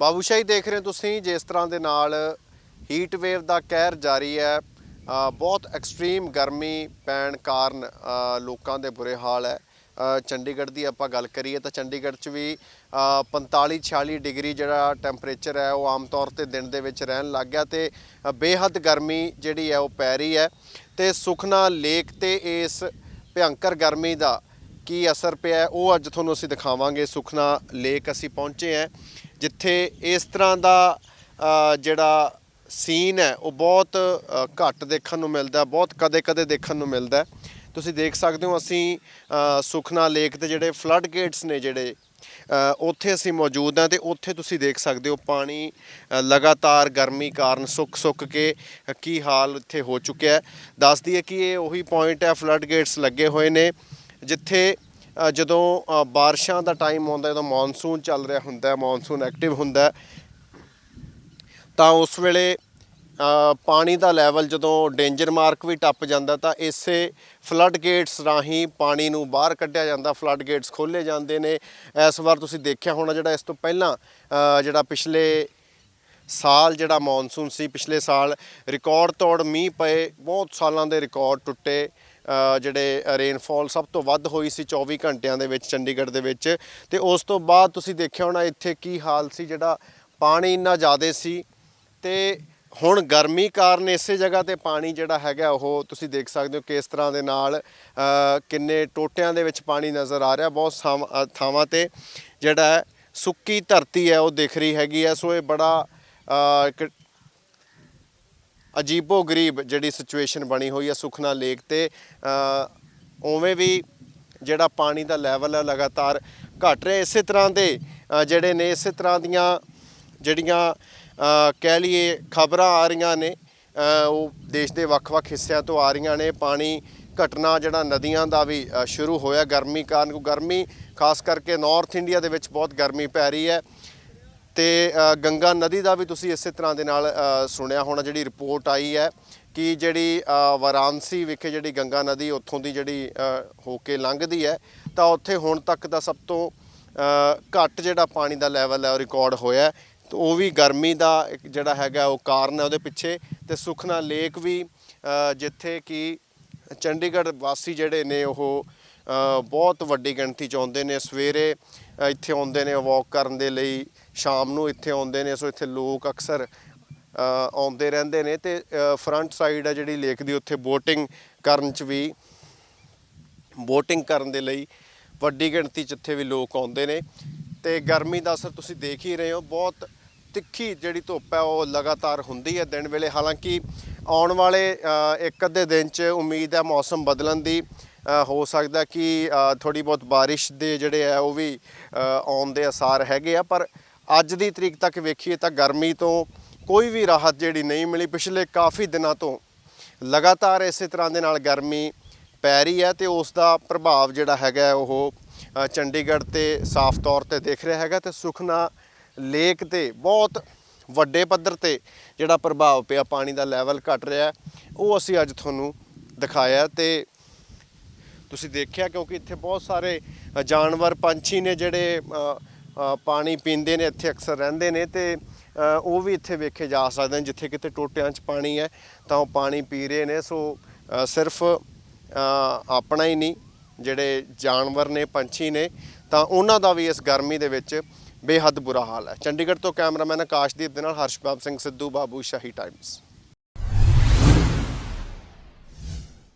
ਬਾਬੂਸ਼ਾਹੀ ਦੇਖ ਰਹੇ ਹੋ ਤੁਸੀਂ, ਜਿਸ ਤਰ੍ਹਾਂ ਦੇ ਨਾਲ ਹੀਟ ਵੇਵ ਦਾ ਕਹਿਰ ਜਾਰੀ ਹੈ। ਬਹੁਤ ਐਕਸਟ੍ਰੀਮ ਗਰਮੀ ਪੈਣ ਕਾਰਨ ਲੋਕਾਂ ਦੇ ਬੁਰੇ ਹਾਲ ਹੈ। ਚੰਡੀਗੜ੍ਹ ਦੀ ਆਪਾਂ ਗੱਲ ਕਰੀਏ ਤਾਂ ਚੰਡੀਗੜ੍ਹ 'ਚ ਵੀ 45 46 ਡਿਗਰੀ ਜਿਹੜਾ ਟੈਂਪਰੇਚਰ ਹੈ, ਉਹ ਆਮ ਤੌਰ ਤੇ ਦਿਨ ਦੇ ਵਿੱਚ ਰਹਿਣ ਲੱਗ ਗਿਆ ਤੇ ਬੇਹੱਦ ਗਰਮੀ ਜਿਹੜੀ ਹੈ, ਉਹ ਪੈ ਰਹੀ ਹੈ। ਤੇ ਸੁਖਨਾ ਲੇਕ ਤੇ ਇਸ ਭਿਅੰਕਰ ਗਰਮੀ ਦਾ ਕੀ ਅਸਰ ਪਿਆ ਉਹ ਅੱਜ ਤੁਹਾਨੂੰ ਅਸੀਂ ਦਿਖਾਵਾਂਗੇ। ਸੁਖਨਾ ਲੇਕ ਅਸੀਂ ਪਹੁੰਚੇ ਹਾਂ। ਜਿੱਥੇ ਇਸ ਤਰ੍ਹਾਂ ਦਾ ਜਿਹੜਾ ਸੀਨ ਹੈ, ਉਹ ਬਹੁਤ ਘੱਟ ਦੇਖਣ ਨੂੰ ਮਿਲਦਾ, ਬਹੁਤ ਕਦੇ-ਕਦੇ ਦੇਖਣ ਨੂੰ ਮਿਲਦਾ ਤੁਸੀਂ ਦੇਖ ਸਕਦੇ ਹੋ ਅਸੀਂ ਸੁਖਨਾ ਲੇਕ ਦੇ ਜਿਹੜੇ ਫਲੱਡ ਗੇਟਸ ਨੇ ਜਿਹੜੇ ਉੱਥੇ ਅਸੀਂ ਮੌਜੂਦ ਹਾਂ ਤੇ ਉੱਥੇ ਤੁਸੀਂ ਦੇਖ ਸਕਦੇ ਹੋ ਪਾਣੀ ਲਗਾਤਾਰ ਗਰਮੀ ਕਾਰਨ ਸੁੱਕ-ਸੁੱਕ ਕੇ ਕੀ ਹਾਲ ਇੱਥੇ ਹੋ ਚੁੱਕਿਆ ਹੈ। ਦੱਸ ਦਈਏ ਕਿ ਇਹ ਉਹੀ ਪੁਆਇੰਟ ਹੈ ਫਲੱਡ ਗੇਟਸ ਲੱਗੇ ਹੋਏ ਨੇ, ਜਿੱਥੇ ਜਦੋਂ ਬਾਰਿਸ਼ਾਂ ਦਾ ਟਾਈਮ ਆਉਂਦਾ, ਜਦੋਂ ਮੌਨਸੂਨ ਚੱਲ ਰਿਹਾ ਹੁੰਦਾ ਮੌਨਸੂਨ ਐਕਟਿਵ ਹੁੰਦਾ, ਤਾਂ ਉਸ ਵੇਲੇ ਪਾਣੀ ਦਾ ਲੈਵਲ ਜਦੋਂ ਡੇਂਜਰ ਮਾਰਕ ਵੀ ਟੱਪ ਜਾਂਦਾ, ਤਾਂ ਇਸੇ ਫਲੱਡ ਗੇਟਸ ਰਾਹੀਂ ਪਾਣੀ ਨੂੰ ਬਾਹਰ ਕੱਢਿਆ ਜਾਂਦਾ ਫਲੱਡ ਗੇਟਸ ਖੋਲੇ ਜਾਂਦੇ ਨੇ। ਇਸ ਵਾਰ ਤੁਸੀਂ ਦੇਖਿਆ ਹੋਣਾ ਜਿਹੜਾ ਇਸ ਤੋਂ ਪਹਿਲਾਂ ਜਿਹੜਾ ਪਿਛਲੇ ਸਾਲ ਜਿਹੜਾ ਮੌਨਸੂਨ ਸੀ, ਪਿਛਲੇ ਸਾਲ ਰਿਕਾਰਡ ਤੋੜ ਮੀਂਹ ਪਏ, ਬਹੁਤ ਸਾਲਾਂ ਦੇ ਰਿਕਾਰਡ ਟੁੱਟੇ। ਜਿਹੜੇ ਰੇਨਫਾਲ ਸਭ ਤੋਂ ਵੱਧ ਹੋਈ ਸੀ 24 ਘੰਟਿਆਂ ਦੇ ਵਿੱਚ ਚੰਡੀਗੜ੍ਹ ਦੇ ਵਿੱਚ। ਤੇ ਉਸ ਤੋਂ ਬਾਅਦ ਤੁਸੀਂ ਦੇਖਿਆ ਹੋਣਾ ਇੱਥੇ ਕੀ ਹਾਲ ਸੀ, ਜਿਹੜਾ ਪਾਣੀ ਇੰਨਾ ਜ਼ਿਆਦਾ ਸੀ। ਤੇ ਹੁਣ ਗਰਮੀ ਕਾਰਨ ਇਸੇ ਜਗ੍ਹਾ ਤੇ ਪਾਣੀ ਜਿਹੜਾ ਹੈਗਾ, ਉਹ ਤੁਸੀਂ ਦੇਖ ਸਕਦੇ ਹੋ ਕਿਸ ਤਰ੍ਹਾਂ ਦੇ ਨਾਲ ਕਿੰਨੇ ਟੋਟਿਆਂ ਦੇ ਵਿੱਚ ਪਾਣੀ ਨਜ਼ਰ ਆ ਰਿਹਾ। ਬਹੁਤ ਥਾਵਾਂ- ਥਾਵਾਂ ਤੇ ਜਿਹੜਾ ਸੁੱਕੀ ਧਰਤੀ ਹੈ, ਉਹ ਦਿਖ ਰਹੀ ਹੈਗੀ ਹੈ। ਸੋ ਇਹ ਬੜਾ ਇੱਕ ਅਜੀਬੋ ਗਰੀਬ ਜਿਹੜੀ ਸਿਚੁਏਸ਼ਨ ਬਣੀ ਹੋਈ ਹੈ ਸੁਖਨਾ ਲੇਕ ਤੇ ਉਵੇਂ ਵੀ ਜਿਹੜਾ ਪਾਣੀ ਦਾ ਲੈਵਲ ਹੈ ਲਗਾਤਾਰ ਘਟ ਰਿਹਾ, ਇਸੇ ਤਰ੍ਹਾਂ ਦੇ ਜਿਹੜੇ ਨੇ, ਇਸੇ ਤਰ੍ਹਾਂ ਦੀਆਂ ਜਿਹੜੀਆਂ ਕਹਿ ਲਈਏ ਖਬਰਾਂ ਆ ਰਹੀਆਂ ਨੇ ਉਹ ਦੇਸ਼ ਦੇ ਵੱਖ-ਵੱਖ ਹਿੱਸਿਆਂ ਤੋਂ ਆ ਰਹੀਆਂ ਨੇ। ਪਾਣੀ ਘਟਨਾ ਜਿਹੜਾ ਨਦੀਆਂ ਦਾ ਵੀ ਸ਼ੁਰੂ ਹੋਇਆ ਗਰਮੀ ਕਾਰਨ ਗਰਮੀ ਖਾਸ ਕਰਕੇ ਨਾਰਥ ਇੰਡੀਆ ਦੇ ਵਿੱਚ ਬਹੁਤ ਗਰਮੀ ਪੈ ਰਹੀ ਹੈ। ਤੇ ਗੰਗਾ ਨਦੀ ਦਾ ਵੀ ਤੁਸੀਂ ਇਸੇ ਤਰ੍ਹਾਂ ਦੇ ਨਾਲ ਸੁਣਿਆ ਹੋਣਾ ਜਿਹੜੀ ਰਿਪੋਰਟ ਆਈ ਹੈ ਕਿ ਜਿਹੜੀ ਅ, ਵਾਰਾਣਸੀ ਵਿਖੇ ਜਿਹੜੀ ਗੰਗਾ ਨਦੀ ਉੱਥੋਂ ਦੀ ਜਿਹੜੀ ਹੋ ਕੇ ਲੰਘਦੀ ਹੈ ਤਾਂ ਉੱਥੇ ਹੁਣ ਤੱਕ ਦਾ ਸਭ ਤੋਂ ਘੱਟ ਜਿਹੜਾ ਪਾਣੀ ਦਾ ਲੈਵਲ ਹੈ ਉਹ ਰਿਕਾਰਡ ਹੋਇਆ ਹੈ। ਤੇ ਉਹ ਵੀ ਗਰਮੀ ਦਾ ਇੱਕ ਜਿਹੜਾ ਹੈਗਾ ਉਹ ਕਾਰਨ ਹੈ ਉਹਦੇ ਪਿੱਛੇ ਤੇ ਸੁਖਨਾ ਲੇਕ ਵੀ ਜਿੱਥੇ ਕਿ ਚੰਡੀਗੜ੍ਹ ਵਾਸੀ ਜਿਹੜੇ ਨੇ ਉਹ ਬਹੁਤ ਵੱਡੀ ਗਿਣਤੀ ਚ ਆਉਂਦੇ ਨੇ। ਸਵੇਰੇ ਇੱਥੇ ਆਉਂਦੇ ਨੇ ਵਾਕ ਕਰਨ ਦੇ ਲਈ, ਸ਼ਾਮ ਨੂੰ ਇੱਥੇ ਆਉਂਦੇ ਨੇ। ਸੋ ਇੱਥੇ ਲੋਕ ਅਕਸਰ ਆਉਂਦੇ ਰਹਿੰਦੇ ਨੇ ਤੇ ਫਰੰਟ ਸਾਈਡ ਹੈ ਜਿਹੜੀ ਲੇਕ ਦੀ, ਉੱਥੇ ਬੋਟਿੰਗ ਕਰਨ ਚ ਵੀ ਬੋਟਿੰਗ ਕਰਨ ਦੇ ਲਈ ਵੱਡੀ ਗਿਣਤੀ 'ਚ ਇੱਥੇ ਵੀ ਲੋਕ ਆਉਂਦੇ ਨੇ। ਤੇ ਗਰਮੀ ਦਾ ਅਸਰ ਤੁਸੀਂ ਦੇਖ ਹੀ ਰਹੇ ਹੋ। ਬਹੁਤ ਤਿੱਖੀ ਜਿਹੜੀ ਧੁੱਪ ਹੈ ਉਹ ਲਗਾਤਾਰ ਹੁੰਦੀ ਹੈ ਦਿਨ ਵੇਲੇ। ਹਾਲਾਂਕਿ ਆਉਣ ਵਾਲੇ ਇੱਕ ਅੱਧੇ ਦਿਨ 'ਚ ਉਮੀਦ ਹੈ ਮੌਸਮ ਬਦਲਣ ਦੀ ਹੋ ਸਕਦਾ ਕਿ ਥੋੜੀ ਬਹੁਤ ਬਾਰਿਸ਼ ਦੇ ਜਿਹੜੇ ਆ, ਉਹ ਵੀ ਆਉਣ ਦੇ ਅਸਾਰ ਹੈਗੇ ਆ। ਪਰ ਅੱਜ ਦੀ ਤਰੀਕ ਤੱਕ ਵੇਖੀਏ ਤਾਂ ਗਰਮੀ ਤੋਂ ਕੋਈ ਵੀ ਰਾਹਤ ਜਿਹੜੀ ਨਹੀਂ ਮਿਲੀ। ਪਿਛਲੇ ਕਾਫੀ ਦਿਨਾਂ ਤੋਂ ਲਗਾਤਾਰ ਇਸੇ ਤਰ੍ਹਾਂ ਦੇ ਨਾਲ ਗਰਮੀ ਪੈ ਰਹੀ ਹੈ ਤੇ ਉਸ ਦਾ ਪ੍ਰਭਾਵ ਜਿਹੜਾ ਹੈਗਾ ਉਹ ਚੰਡੀਗੜ੍ਹ ਤੇ ਸਾਫ਼ ਤੌਰ ਤੇ ਦੇਖ ਰਿਹਾ ਹੈਗਾ ਤੇ ਸੁਖਨਾ ਲੇਕ ਤੇ ਬਹੁਤ ਵੱਡੇ ਪੱਧਰ ਤੇ ਜਿਹੜਾ ਪ੍ਰਭਾਵ ਪਿਆ, ਪਾਣੀ ਦਾ ਲੈਵਲ ਘਟ ਰਿਹਾ ਉਹ ਅਸੀਂ ਅੱਜ ਤੁਹਾਨੂੰ ਦਿਖਾਇਆ ਤੇ ਤੁਸੀਂ ਦੇਖਿਆ ਕਿਉਂਕਿ ਇੱਥੇ ਬਹੁਤ ਸਾਰੇ ਜਾਨਵਰ, ਪੰਛੀ ਨੇ ਜਿਹੜੇ ਪਾਣੀ ਪੀਂਦੇ ਨੇ, ਇੱਥੇ ਅਕਸਰ ਰਹਿੰਦੇ ਨੇ ਤੇ ਉਹ ਵੀ ਇੱਥੇ ਵੇਖੇ ਜਾ ਸਕਦੇ ਨੇ, ਜਿੱਥੇ ਕਿਤੇ ਟੋਟਿਆਂ 'ਚ ਪਾਣੀ ਹੈ, ਤਾਂ ਉਹ ਪਾਣੀ ਪੀ ਰਹੇ ਨੇ, ਸੋ ਸਿਰਫ ਆਪਣਾ ਹੀ ਨਹੀਂ, ਜਿਹੜੇ ਜਾਨਵਰ ਨੇ, ਪੰਛੀ ਨੇ, ਤਾਂ ਉਹਨਾਂ ਦਾ ਵੀ ਇਸ ਗਰਮੀ ਦੇ ਵਿੱਚ ਬੇਹੱਦ ਬੁਰਾ ਹਾਲ ਹੈ। ਚੰਡੀਗੜ੍ਹ ਤੋਂ ਕੈਮਰਾਮੈਨ ਆਕਾਸ਼ਦੀਪ ਦੇ ਨਾਲ ਹਰਸ਼ਬਾਬ ਸਿੰਘ ਸਿੱਧੂ, ਬਾਬੂ ਸ਼ਾਹੀ ਟਾਈਮਸ